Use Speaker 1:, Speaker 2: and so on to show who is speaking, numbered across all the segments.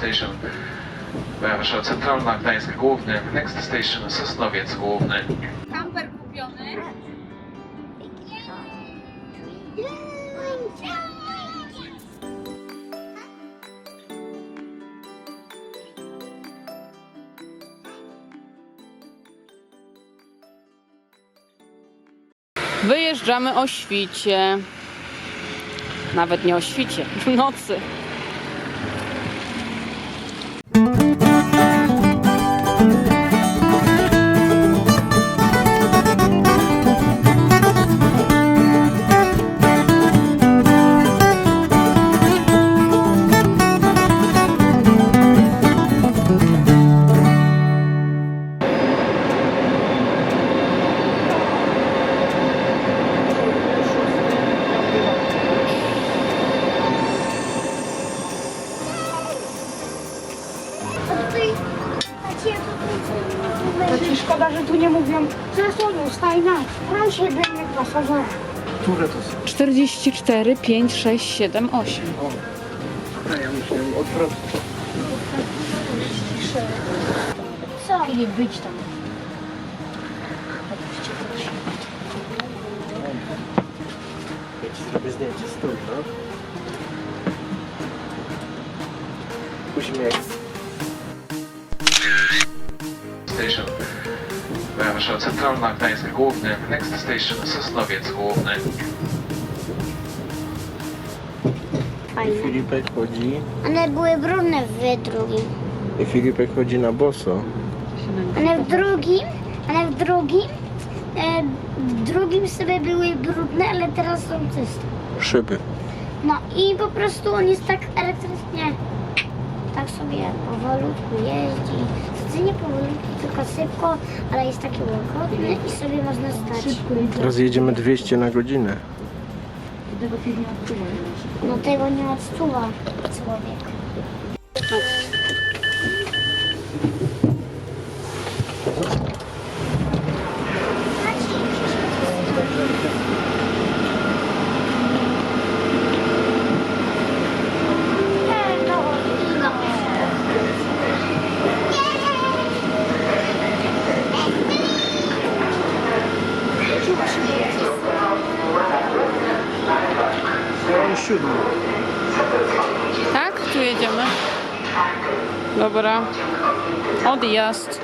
Speaker 1: station Warszawa Centralna, Gdańsk Główny. Next station Sosnowiec Główny.
Speaker 2: Kamper kupiony.
Speaker 3: Wyjeżdżamy o świcie. Nawet nie o świcie, w nocy.
Speaker 4: Na, pasażera.
Speaker 5: Które to są?
Speaker 3: 44, 5, 6, 7, 8.
Speaker 5: A ja myślałem odwrotnie.
Speaker 4: Co? Nie być tam.
Speaker 5: Ja ci zrobię zdjęcie stój, no. Uśmiech.
Speaker 1: Warszawa Centralna, Gdańsk Główny. Next station Sosnowiec Główny.
Speaker 4: Fajne.
Speaker 5: Filipek chodzi.
Speaker 4: One były brudne w drugim.
Speaker 5: I Filipek chodzi na boso.
Speaker 4: One w drugim, one w drugim, e, w drugim sobie były brudne, ale teraz są czyste.
Speaker 5: Szyby.
Speaker 4: No i po prostu on jest tak elektrycznie, tak sobie powolutku jeździ. Znaczy nie powolutku, tylko szybko, ale jest taki łagodny i sobie można stać.
Speaker 5: Teraz jedziemy 200 na godzinę.
Speaker 4: No tego nie odczuwa człowiek.
Speaker 5: Peron siódmy.
Speaker 3: Tak? Tu jedziemy. Dobra. Odjazd.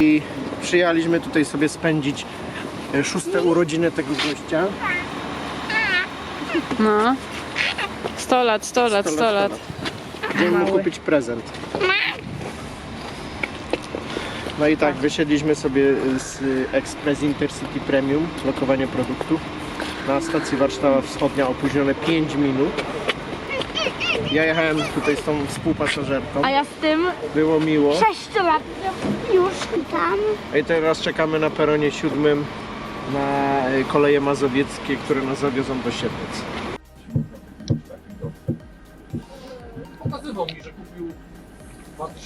Speaker 5: I przyjechaliśmy tutaj sobie spędzić e, szóste urodziny tego gościa.
Speaker 3: No. 100 lat, 100 lat, 100 lat.
Speaker 5: Idziemy mu
Speaker 3: Mały.
Speaker 5: kupić prezent. No i tak, wysiedliśmy sobie z Express Intercity Premium, lokowanie produktów. Na stacji Warszawa Wschodnia opóźnione 5 minut. Ja jechałem tutaj z tą współpasażerką.
Speaker 3: A ja z tym
Speaker 5: Było miło.
Speaker 4: Sześć lat już tam.
Speaker 5: I teraz czekamy na peronie siódmym na y, koleje mazowieckie, które nas zawiozą do Siedlec.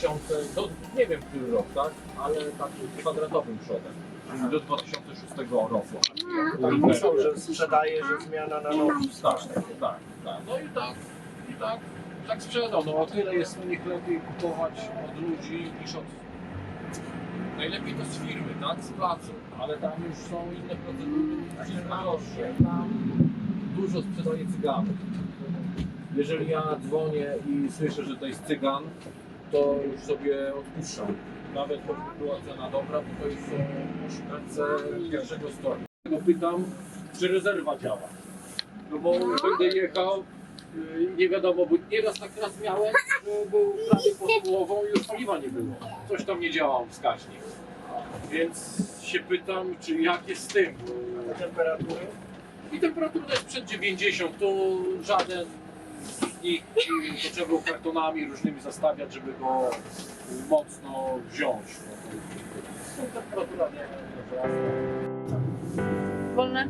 Speaker 6: 2000, do, nie wiem który rok, tak? Ale takim kwadratowym przodem. Czyli do 2006 roku.
Speaker 5: Tak pisał, że sprzedaje, że zmiana na nowy.
Speaker 6: Tak, tak, tak. No i tak, i tak, tak sprzedał. No o tyle jest u nich lepiej kupować od ludzi niż od... Najlepiej to z firmy, tak? Z placu. Ale tam już są inne procedury, firmy droższe. Tam dużo sprzedaje cyganów. Jeżeli ja dzwonię i słyszę, że to jest cygan, to już sobie odpuszczam. Nawet choćby była cena dobra, bo to jest e, ręce pierwszego stopnia. Pytam, czy rezerwa działa. No bo będę jechał, y, nie wiadomo, bo nieraz tak raz miałem, że był prawie pod połową i już paliwa nie było. Coś tam nie działał wskaźnik. Więc się pytam, czy jak jest z tym.
Speaker 5: Temperatury?
Speaker 6: I temperatura jest przed 90, tu żaden y, to trzeba było kartonami różnymi zastawiać, żeby go mocno wziąć. Temperatura nie,
Speaker 3: wolne.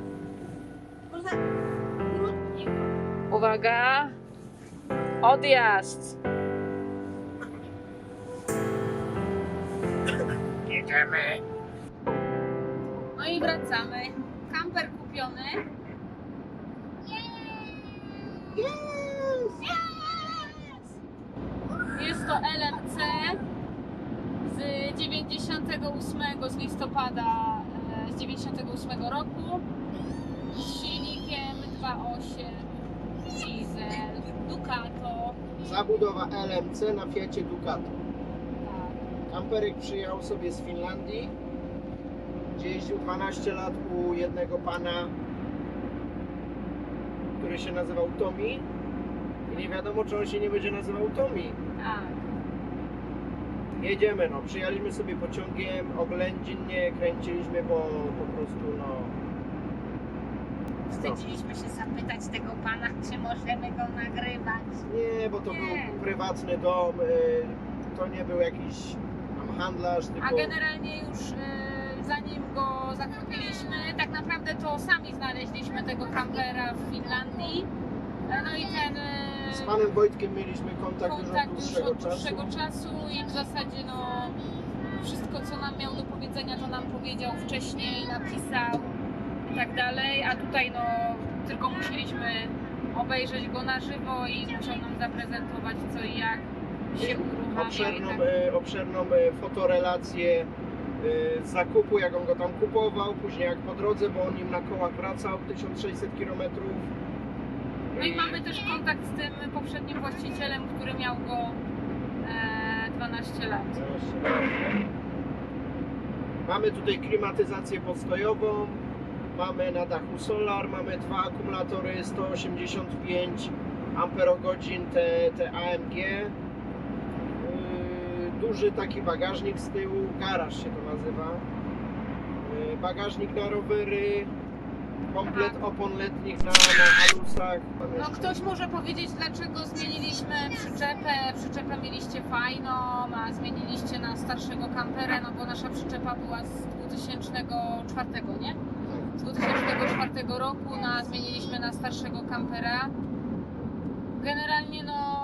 Speaker 3: Uwaga. Odjazd.
Speaker 2: No i wracamy. Kamper kupiony.
Speaker 5: Yes!
Speaker 3: Jest to LMC z 98 z listopada e, z 98 roku z silnikiem 2.8 diesel Ducato.
Speaker 5: Zabudowa LMC na Fiacie Ducato.
Speaker 3: Tak.
Speaker 5: Kamperek przyjechał sobie z Finlandii, gdzie jeździł 12 lat u jednego pana, który się nazywał Tommy. I nie wiadomo, czy on się nie będzie nazywał Tommy.
Speaker 3: Tak.
Speaker 5: Jedziemy, no, przyjechaliśmy sobie pociągiem, oględzinnie kręciliśmy, bo po prostu, no,
Speaker 2: Wstydziliśmy się zapytać tego pana, czy możemy go nagrywać.
Speaker 5: nie, bo to
Speaker 3: Nie.
Speaker 5: był prywatny dom, y, to nie był jakiś tam handlarz, tylko...
Speaker 3: A generalnie już e, zanim go zakupiliśmy, tak naprawdę to sami znaleźliśmy tego kampera w Finlandii. E, No i ten e,
Speaker 5: Z panem Wojtkiem mieliśmy kontakt,
Speaker 3: kontakt
Speaker 5: już
Speaker 3: już
Speaker 5: od
Speaker 3: od
Speaker 5: dłuższego
Speaker 3: dłuższego
Speaker 5: czasu.
Speaker 3: czasu i w zasadzie no wszystko co nam miał do powiedzenia to nam powiedział wcześniej, napisał i tak dalej, a tutaj no tylko musieliśmy obejrzeć go na żywo i musiał nam zaprezentować co i jak się uruchamia i
Speaker 5: obszerną,
Speaker 3: tak.
Speaker 5: e, obszerną e, fotorelację e, zakupu, jak on go tam kupował, później jak po drodze, bo on nim na kołach wracał 1600 km.
Speaker 3: No i mamy też kontakt z tym poprzednim właścicielem, który miał go e, 12 lat.
Speaker 5: Mamy tutaj klimatyzację postojową, mamy na dachu solar, mamy dwa akumulatory 185 amperogodzin te, te AMG. Yy, Duży taki bagażnik z tyłu, garaż się to nazywa. Yy, Bagażnik na rowery, komplet opon letnich na, na halusach.
Speaker 3: No ktoś może powiedzieć, dlaczego zmieniliśmy przyczepę. Przyczepę mieliście fajną, a zmieniliście na starszego kampera, no bo nasza przyczepa była z 2004, nie? Z 2004 roku, no, a zmieniliśmy na starszego kampera. Generalnie no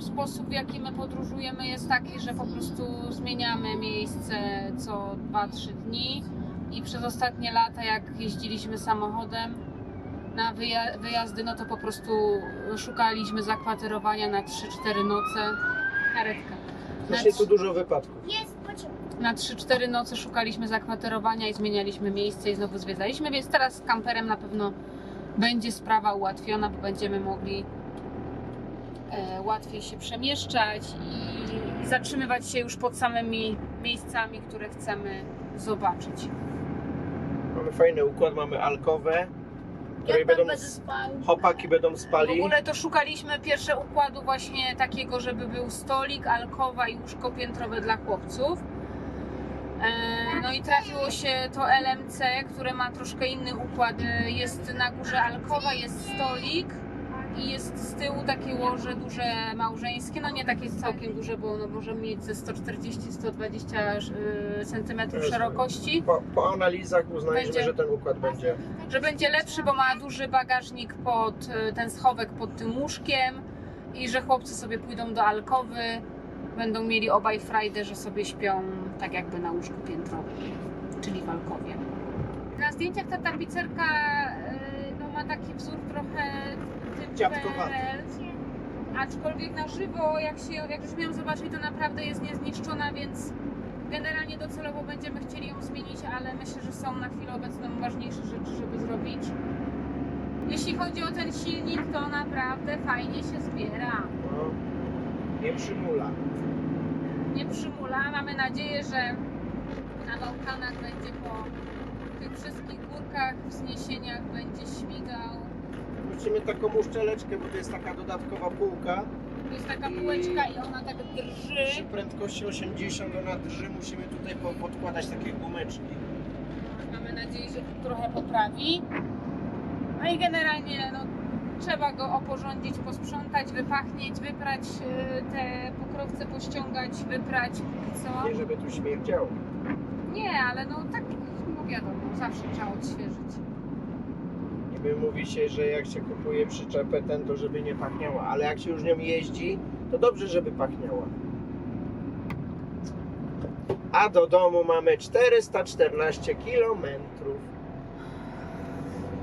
Speaker 3: sposób w jaki my podróżujemy jest taki, że po prostu zmieniamy miejsce co 2-3 dni i przez ostatnie lata jak jeździliśmy samochodem na wyja- wyjazdy, no to po prostu szukaliśmy zakwaterowania na 3-4 noce. Karetka. Na,
Speaker 5: Właśnie tu dużo wypadków.
Speaker 4: Jest pociąg.
Speaker 3: na 3-4 noce szukaliśmy zakwaterowania i zmienialiśmy miejsce i znowu zwiedzaliśmy, więc teraz z kamperem na pewno będzie sprawa ułatwiona, bo będziemy mogli e, łatwiej się przemieszczać i zatrzymywać się już pod samymi miejscami, które chcemy zobaczyć.
Speaker 5: Mamy fajny układ, mamy alkowę, której będą
Speaker 4: spał.
Speaker 5: chłopaki będą
Speaker 3: W
Speaker 5: spali.
Speaker 3: ogóle to szukaliśmy pierwsze układu właśnie takiego, żeby był stolik, alkowa i łóżko piętrowe dla chłopców. E, No i trafiło się to LMC, które ma troszkę inny układ. E, Jest na górze alkowa, jest stolik i jest z tyłu takie łoże duże małżeńskie. No nie takie całkiem duże, bo ono może mieć ze 140-120 cm szerokości.
Speaker 5: Po, po analizach uznaliśmy,
Speaker 3: Będzie.
Speaker 5: że ten układ będzie
Speaker 3: że będzie lepszy, bo ma duży bagażnik pod y, ten schowek pod tym łóżkiem i że chłopcy sobie pójdą do alkowy, będą mieli obaj frajdę, że sobie śpią tak jakby na łóżku piętrowym, czyli w alkowie. Na zdjęciach ta tapicerka y, no, ma taki wzór trochę
Speaker 5: Dziadkowaty.
Speaker 3: Aczkolwiek na żywo, jak, się, jak już ją zobaczyć, to naprawdę jest niezniszczona, więc generalnie docelowo będziemy chcieli ją zmienić, ale myślę, że są na chwilę obecną ważniejsze rzeczy, żeby zrobić. Jeśli chodzi o ten silnik, to naprawdę fajnie się zbiera.
Speaker 5: no, nie przymula.
Speaker 3: Nie przymula. Mamy nadzieję, że na Bałkanach będzie po tych wszystkich górkach, wzniesieniach będzie śmigał.
Speaker 5: Musimy taką uszczeleczkę, bo to jest taka dodatkowa półka.
Speaker 3: To jest taka półeczka i ona tak
Speaker 5: Przy
Speaker 3: drży.
Speaker 5: prędkości 80 ona drży, musimy tutaj po- podkładać takie gumeczki.
Speaker 3: Mamy nadzieję, że to trochę poprawi. No i generalnie no, trzeba go oporządzić, posprzątać, wypachnieć, wyprać y, te pokrowce, pościągać, wyprać, póki co.
Speaker 5: Nie żeby tu śmierdziało.
Speaker 3: Nie, ale no tak, no wiadomo, zawsze trzeba odświeżyć.
Speaker 5: Niby mówi się, że jak się kupuje przyczepę ten, to żeby nie pachniała, ale jak się już nią jeździ, to dobrze, żeby pachniała. A do domu mamy 414 km.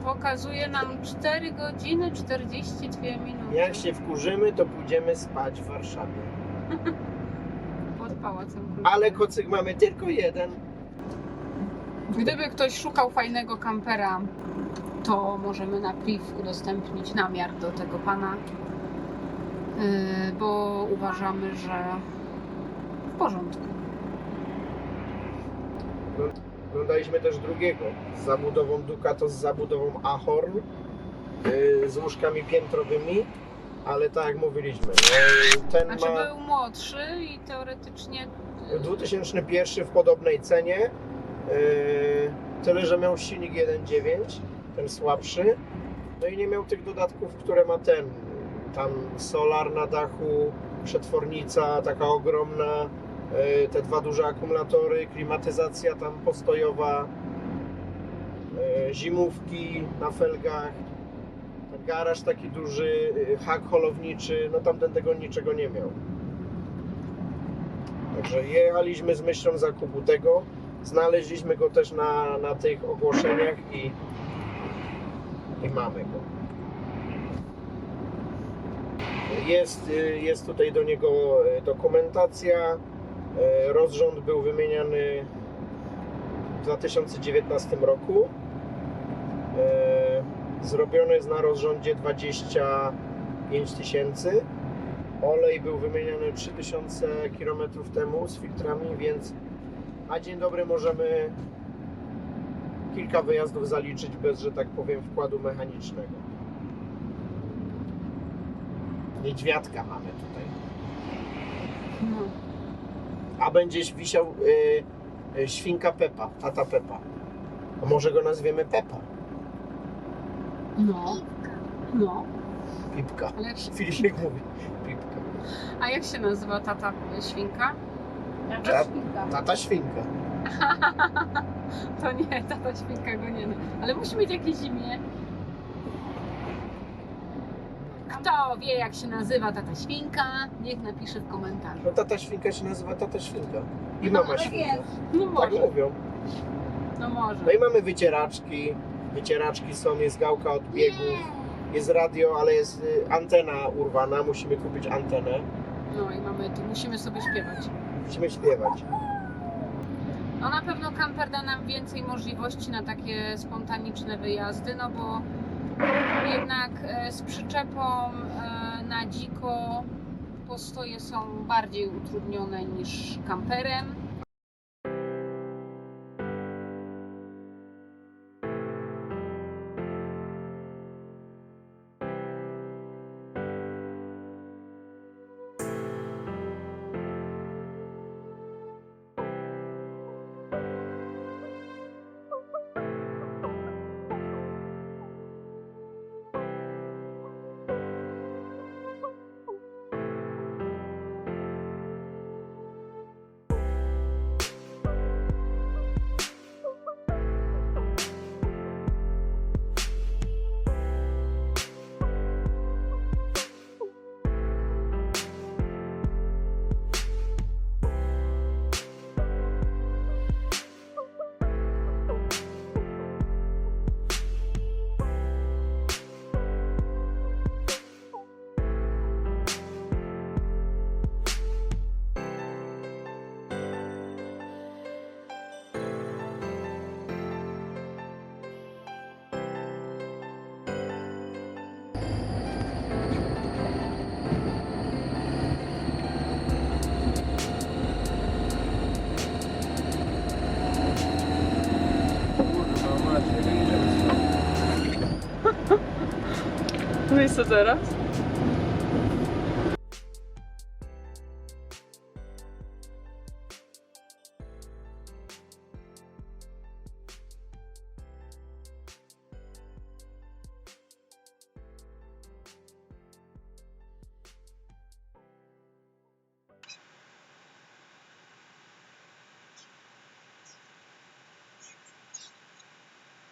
Speaker 3: Pokazuje nam 4 godziny 42 minuty.
Speaker 5: Jak się wkurzymy, to pójdziemy spać w Warszawie.
Speaker 3: Pod Pałacem.
Speaker 5: Ale kocyk mamy tylko jeden.
Speaker 3: Gdyby ktoś szukał fajnego kampera, to możemy na priv udostępnić namiar do tego pana, yy, bo uważamy, że w porządku.
Speaker 5: Oglądaliśmy też drugiego z zabudową Ducato, z zabudową Ahorn, yy, z łóżkami piętrowymi, ale tak jak mówiliśmy, no, ten
Speaker 3: Znaczy
Speaker 5: ma
Speaker 3: był młodszy i teoretycznie
Speaker 5: 2001 w podobnej cenie, tyle że miał silnik 1.9, ten słabszy, no i nie miał tych dodatków, które ma ten, tam solar na dachu, przetwornica taka ogromna, yy, te dwa duże akumulatory, klimatyzacja tam postojowa, yy, zimówki na felgach, garaż taki duży, yy, hak holowniczy, no tamten tego niczego nie miał. Także jechaliśmy z myślą zakupu tego. Znaleźliśmy go też na, na tych ogłoszeniach i, i mamy go. Jest, y, jest tutaj do niego y, dokumentacja. Y, Rozrząd był wymieniany w 2019 roku. Zrobiony jest na rozrządzie 25 tysięcy. Olej był wymieniany 3000 km temu z filtrami, więc na dzień dobry możemy kilka wyjazdów zaliczyć bez, że tak powiem, wkładu mechanicznego. Niedźwiadka mamy tutaj.
Speaker 3: no,
Speaker 5: A będzie wisiał y, y, świnka Pepa, tata Pepa. A może go nazwiemy Pepa?
Speaker 3: no, no.
Speaker 5: Pipka.
Speaker 3: Ale jak się,
Speaker 5: Filipek mówi Pipka.
Speaker 3: a jak się nazywa tata świnka?
Speaker 5: Ta- Tata świnka.
Speaker 3: To nie, tata świnka go nie. Ale musi mieć jakieś imię. Kto wie jak się nazywa tata świnka, niech napisze w komentarzu.
Speaker 5: No tata świnka się nazywa tata świnka. I mama
Speaker 2: ale
Speaker 5: świnka.
Speaker 3: No
Speaker 5: Tak
Speaker 3: może,
Speaker 5: mówią.
Speaker 3: no może.
Speaker 5: No i mamy wycieraczki. Wycieraczki są, jest gałka od biegów, jest radio, ale jest y, antena urwana. Musimy kupić antenę.
Speaker 3: No i mamy, tu musimy sobie śpiewać.
Speaker 5: Musimy śpiewać.
Speaker 3: No na pewno kamper da nam więcej możliwości na takie spontaniczne wyjazdy, no bo jednak e, z przyczepą e, na dziko postoje są bardziej utrudnione niż kamperem. No i co teraz?